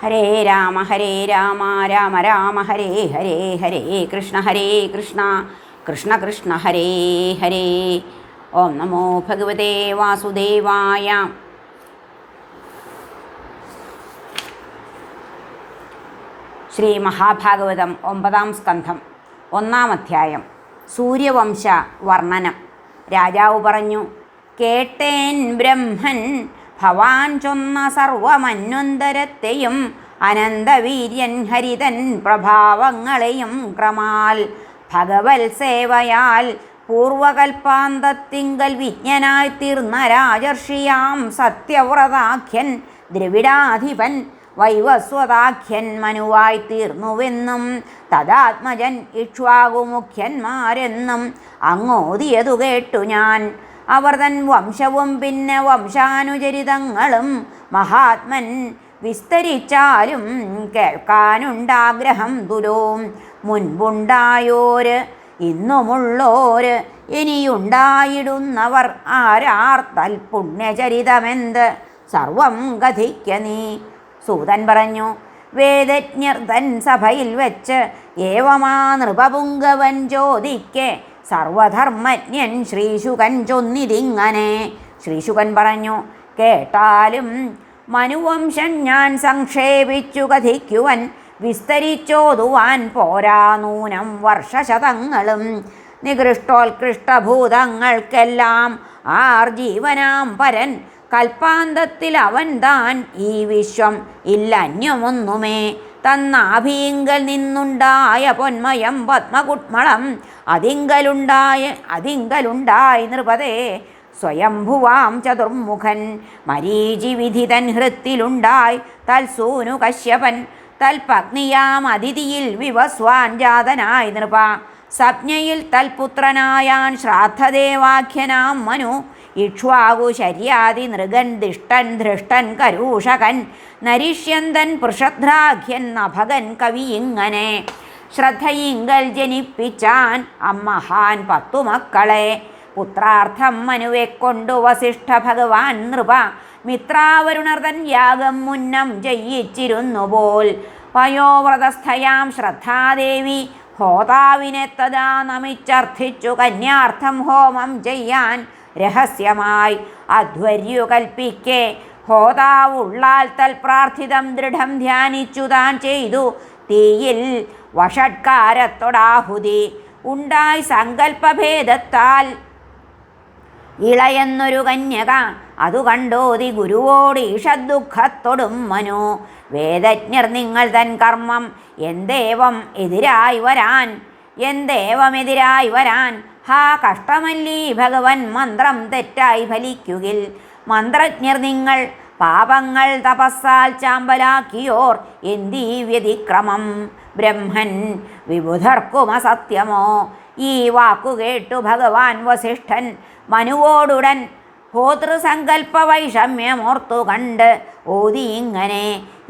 ഹരേ രാമ ഹരേ രാമ രാമ രാമ ഹരേ ഹരേ ഹരേ കൃഷ്ണ ഹരേ കൃഷ്ണ കൃഷ്ണ കൃഷ്ണ ഹരേ ഹരേ. ഓം നമോ ഭഗവതേ വാസുദേവായ. ശ്രീ മഹാഭാഗവതം ഒമ്പതാം സ്കന്ധം ഒന്നാം അധ്യായം സൂര്യവംശ വർണനം രാജാവ് പറഞ്ഞു കേട്ടേൻ ബ്രഹ്മൻ ഭവാൻ ചൊന്ന സർവമന്വന്തരത്തെയും അനന്തവീര്യൻ ഹരിതൻ പ്രഭാവങ്ങളെയും ക്രമാൽ ഭഗവൽ സേവയാൽ പൂർവകൽപ്പാന്തത്തിങ്കൽ വിജ്ഞനായി തീർന്ന രാജർഷിയാം സത്യവ്രതാഖ്യൻ ദ്രവിഡാധിപൻ വൈവസ്വതാഖ്യൻ മനുവായി തീർന്നുവെന്നും തദാത്മജൻ ഇക്ഷ്വാകുമുഖ്യന്മാരെന്നും അങ്ങോതിയതു കേട്ടു ഞാൻ. അവർ തൻ വംശവും പിന്നെ വംശാനുചരിതങ്ങളും മഹാത്മൻ വിസ്തരിച്ചാലും കേൾക്കാനുണ്ടാഗ്രഹം തുലോം. മുൻപുണ്ടായോര് ഇന്നുമുള്ളോര് ഇനിയുണ്ടായിടുന്നവർ ആരാർ തൽപുണ്യചരിതമെന്ത് സർവം കഥിക്ക നീ. സൂതൻ പറഞ്ഞു വേദജ്ഞർ തൻ സഭയിൽ വെച്ച് ഏവമാ നൃപപുങ്കവൻ ചോദിക്കെ സർവധർമ്മജ്ഞൻ ശ്രീശുകൻ ചൊന്നിതിങ്ങനെ. ശ്രീശുകൻ പറഞ്ഞു കേട്ടാലും മനുവംശൻ ഞാൻ സംക്ഷേപിച്ചു കഥിക്കുവൻ വിസ്തരിച്ചോതുവാൻ പോരാ നൂനം വർഷശതങ്ങളും. നികൃഷ്ടോത്കൃഷ്ടഭൂതങ്ങൾക്കെല്ലാം ആർ ജീവനാം പരൻ കൽപ്പാന്തത്തിൽ അവൻ താൻ ഈ വിശ്വം ഇല്ലന്യമൊന്നുമേ. തന്നാഭീങ്കൽ നിന്നുണ്ടായ പൊന്മയം പത്മകുട്മളം. അതിങ്കലുണ്ടായ അതിങ്കലുണ്ടായി നൃപതേ. സ്വയംഭുവാം ചതുർമുഖൻ മരീചി വിധിതൻ ഹൃത്തിലുണ്ടായി. തൽസൂനു കശ്യപൻ തൽപഗ്നിയാം അതിഥിയിൽ വിവസ്വാൻ ജാതനായി നൃപ. സപ്നയിൽ തൽപുത്രനായാൻ ശ്രാദ്ധദേവാഖ്യനാം മനു. ഇക്ഷ്വാകു ശര്യാതി നൃഗൻ ദിഷ്ടൻ ധൃഷ്ടൻ കരൂഷകൻ നരിഷ്യന്തൻ പൃഷദ്രാഖ്യൻ നഭകൻ കവി ഇങ്ങനെ ശ്രദ്ധയിങ്കൽ ജനിപ്പിച്ചാൻ അമ്മഹാൻ പത്തു മക്കളെ പുത്രാർത്ഥം മനുവെ കൊണ്ടു വസിഷ്ഠ ഭഗവാൻ നൃപ. മിത്രാവരുണർതൻ യാഗം മുന്നം ജയിച്ചിരുന്നു പോൽ വയോവ്രതസ്ഥയാം ശ്രദ്ധാദേവി ഹോതാവിനെ തദാ നമിച്ചർത്ഥിച്ചു കന്യാർത്ഥം ഹോമം ചെയ്യാൻ രഹസ്യമായി. അധ്വർയു കൽപ്പിക്കെ. ഹോതാവുള്ളാൽ തൽപ്രാർത്ഥിതം ദൃഢം ധ്യാനിച്ചു താൻ ചെയ്തു. തീയിൽ വഷട്കാരത്തൊടാഹുതി. ഉണ്ടായി സങ്കല്പഭേദത്താൽ ഇളയെന്നൊരു കന്യക അതു കണ്ടോതി ഗുരുവോട് ഈഷദുഃഖത്തൊടും മനു. വേദജ്ഞർ നിങ്ങൾ തൻ കർമ്മം എന്തേവം എതിരായി വരാൻ. എന്തേവമെതിരായി വരാൻ. ഹാ കഷ്ടമല്ലീ ഭഗവൻ മന്ത്രം തെറ്റായി ഫലിക്കുകിൽ. മന്ത്രജ്ഞർ നിങ്ങൾ പാപങ്ങൾ തപസ്സാൽ ചാമ്പലാക്കിയോർ എന്തീ വ്യതിക്രമം? ബ്രഹ്മൻ വിബുധർക്കും വിബുധർക്കുമസത്യമോ ഈ വാക്കു കേട്ടു ഭഗവാൻ വസിഷ്ഠൻ മനുവോടുടൻ ഹോതൃസങ്കൽപ്പ വൈഷമ്യമോർത്തു കണ്ട് ഓതി ഇങ്ങനെ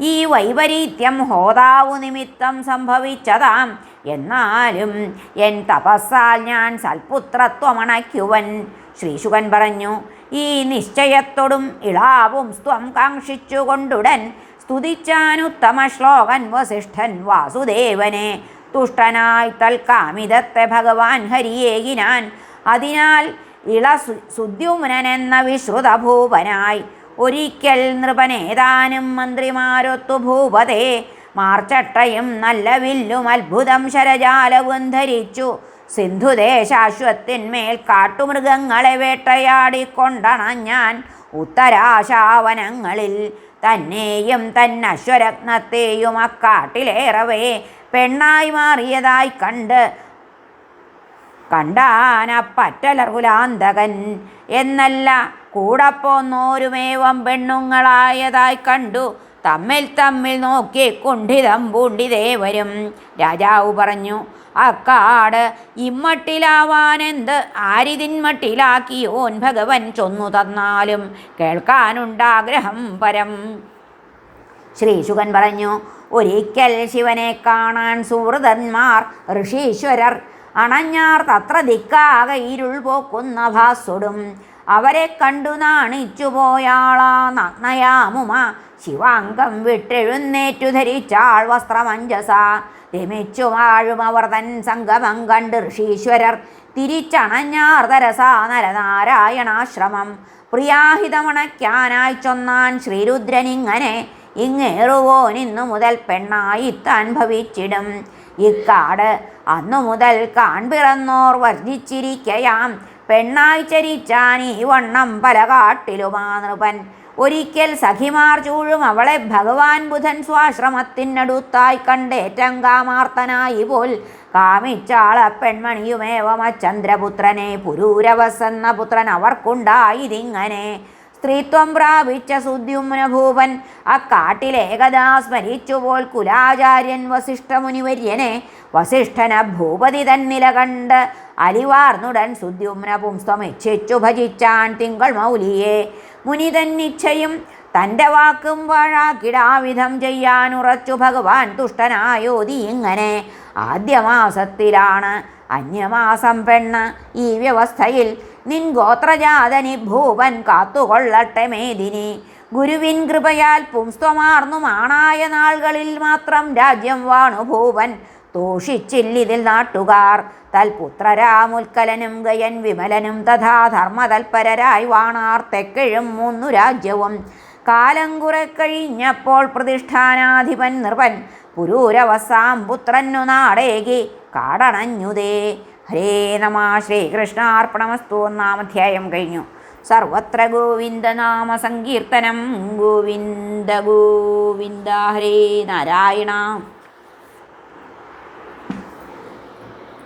ഈ വൈപരീത്യം ഹോതാവു നിമിത്തം സംഭവിച്ചതാം. എന്നാലും എൻ തപസ്സാൽ ഞാൻ സൽപുത്രത്വമണയ്ക്കുവൻ. ശ്രീശുകൻ പറഞ്ഞു ഈ നിശ്ചയത്തോടും ഇളാവും സ്ത്വം കാക്ഷിച്ചുകൊണ്ടുടൻ സ്തുതിച്ചാനുത്തമ ശ്ലോകൻ വസിഷ്ഠൻ വാസുദേവനെ. തുഷ്ടനായി തൽക്കാമിതത്തെ ഭഗവാൻ ഹരിയേകിനാൻ. അതിനാൽ ഇള സുദ്യുമ്നൻ എന്ന വിശ്രുത ഭൂപനായി ഒരിക്കൽ നൃപനേതാനും മന്ത്രിമാരൊത്തു ഭൂപതേ. മാർച്ചട്ടയും നല്ല വില്ലും അത്ഭുതം ശരജാലവും ധരിച്ചു. സിന്ധുദേശാശ്വത്തിന്മേൽ കാട്ടുമൃഗങ്ങളെ വേട്ടയാടിക്കൊണ്ടണഞ്ഞാൻ ഉത്തരാശാവനങ്ങളിൽ തന്നെയും തന്നശ്വരത്നത്തെയും അക്കാട്ടിലേറവേ പെണ്ണായി മാറിയതായി കണ്ട് കണ്ടാനപ്പറ്റലർകുലാന്തകൻ എന്നല്ല. കൂടെ പോന്നോരുമേവം പെണ്ണുങ്ങളായതായി കണ്ടു. തമ്മിൽ തമ്മിൽ നോക്കി കുണ്ഠിതം പൂണ്ടിതേവരും രാജാവ് പറഞ്ഞു അക്കാട് ഇമ്മട്ടിലാവാനെന്ത്? ആരിതിന്മട്ടിലാക്കിയോൻ ഭഗവൻ ചൊന്നു തന്നാലും കേൾക്കാനുണ്ടാഗ്രഹം പരം. ശ്രീശുകൻ പറഞ്ഞു ഒരിക്കൽ ശിവനെ കാണാൻ സുഹൃതന്മാർ ഋഷീശ്വരർ അണഞ്ഞാർ തത്ര ദിക്കാകെ ഇരുൾ പോക്കുന്ന ഭാസുടും അവരെ കണ്ടു നാണിച്ചുപോയാളാ നഗ്നയാമുമ. ശിവാംഗം വിട്ടെഴുന്നേറ്റു ധരിച്ചാൾ വസ്ത്രമഞ്ജസ രമിച്ചു വാഴും അവർ തൻ സംഗമം കണ്ട് ഋഷീശ്വരർ തിരിച്ചണഞ്ഞാർ തരസാ നരനാരായണാശ്രമം. പ്രിയാഹിതമണയ്ക്കാനായി ചൊന്നാൻ ശ്രീരുദ്രനിങ്ങനെ ഇങ്ങേറുവോ നിന്നു മുതൽ പെണ്ണായി താൻ ഭവിച്ചിടും. ഇക്കാട് അന്നു മുതൽ കാൺപിറന്നോർ വർജിച്ചിരിക്കയാം. പെണ്ണായി ചരിച്ചാൻ വണ്ണം പല കാട്ടിലുമാ നൃപൻ ഒരിക്കൽ സഖിമാർ ചൂഴും അവളെ ഭഗവാൻ ബുധൻ സ്വാശ്രമത്തിനടുത്തായി കണ്ടേറ്റം കാമാർത്തനായി പോൽ കാമിച്ചാള പെൺമണിയുമേവമ ചന്ദ്രപുത്രനെ പുരൂരവസെന്ന പുത്രൻ അവർക്കുണ്ടായതിങ്ങനെ. സ്ത്രീത്വം പ്രാപിച്ച സുദ്യുമ്ന ഭൂപൻ അക്കാട്ടിലേകദാ സ്മരിച്ചുപോൽ കുലാചാര്യൻ വസിഷ്ഠമുനിവര്യനെ വസിഷ്ഠന ഭൂപതി തന്നില കണ്ട് അലിവാർന്നുടൻ സുദ്യുമ്ന പുംസ്തമിച്ഛിച്ചു ഭജിച്ചാൻ തിങ്കൾ മൗലിയെ. മുനി തന്നിച്ഛയും തന്റെ വാക്കും വാഴാക്കിടാവിധം ചെയ്യാനുറച്ചു ഭഗവാൻ തുഷ്ടനായോതി ഇങ്ങനെ. ആദ്യമാസത്തിലാണ് അന്യമാസം പെണ്ണ് ഈ വ്യവസ്ഥയിൽ നിൻ ഗോത്രജാതനി ഭൂവൻ കാത്തുകൊള്ളട്ടെ മേദിനി. ഗുരുവിൻ കൃപയാൽ പുംസ്ത്വമാർന്നു മാണായ നാളുകളിൽ മാത്രം രാജ്യം വാണു ഭൂവൻ തോഷിച്ചില്ലിതിൽ നാട്ടുകാർ തൽപുത്രരാമുൽക്കലനും ഗയൻ വിമലനും തഥാ ധർമ്മതൽപരരായി വാണാർ തെക്കിഴും മൂന്നു രാജ്യവും. കാലം കുറെ കഴിഞ്ഞപ്പോൾ പ്രതിഷ്ഠാനാധിപൻ നിർവൻ. പുരൂരവസാം പുത്രന്നു നാടേകി കാടണഞ്ഞുതേ. ഹരേ നമ ശ്രീകൃഷ്ണാർപ്പണമസ്തു ഒന്നാമധ്യായം കഴിഞ്ഞു. സർവത്ര ഗോവിന്ദനാമ സങ്കീർത്തനം. ഗോവിന്ദ ഗോവിന്ദ ഹരേ നാരായണ.